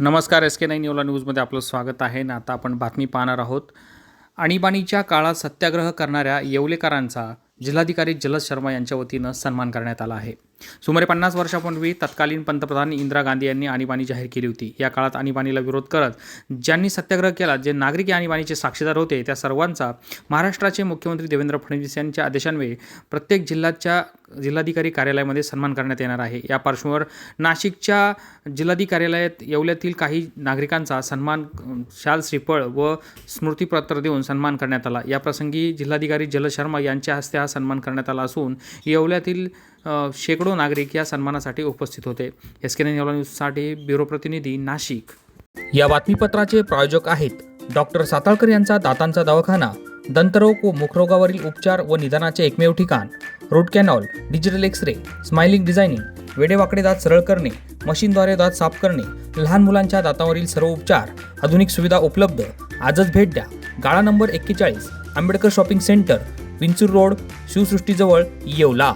नमस्कार S K nine न्यूला न्यूजमध्ये आपलं स्वागत आहे. ना आता आपण बातमी पाहणार आहोत. आणीबाणीच्या काळात सत्याग्रह करणाऱ्या येवलेकरांचा जिल्हाधिकारी जलद शर्मा यांच्या वतीनं सन्मान करण्यात आला आहे. सुमारे पन्नास वर्षापूर्वी तत्कालीन पंतप्रधान इंदिरा गांधी यांनी आणीबाणी जाहीर केली होती. या काळात आणीबाणीला विरोध करत ज्यांनी सत्याग्रह केला जे नागरिक या आणीबाणीचे साक्षीदार होते त्या सर्वांचा महाराष्ट्राचे मुख्यमंत्री देवेंद्र फडणवीस यांच्या आदेशान्वये प्रत्येक जिल्ह्याच्या जिल्हाधिकारी कार्यालयामध्ये सन्मान करण्यात येणार आहे. या पार्श्वभूमीवर नाशिकच्या जिल्हाधिकारी कार्यालयात येवल्यातील काही नागरिकांचा सन्मान शाल श्रीफळ व स्मृतीपत्र देऊन सन्मान करण्यात आला. याप्रसंगी जिल्हाधिकारी जलशर्मा यांच्या हस्ते हा सन्मान करण्यात आला असून येवल्यातील शेकडो नागरिक या सन्मानासाठी उपस्थित होते. एस के न्यूजसाठी ब्युरो प्रतिनिधी नाशिक. या बातमीपत्राचे प्रायोजक आहेत डॉक्टर साताळकर यांचा दातांचा दवाखाना दंतरोग व मुखरोगावरील उपचार व निदानाचे एकमेव ठिकाण root canal digital x-ray smiling designing वेडेवाकडे दात सरळ करणे मशीनद्वारे दात साफ करणे लहान मुलांच्या दातावरील सर्व उपचार आधुनिक सुविधा उपलब्ध आजच भेट द्या. गाळा नंबर एक्केचाळीस Ambedkar shopping centre Vinchur road शिवसृष्टीजवळ Yeola.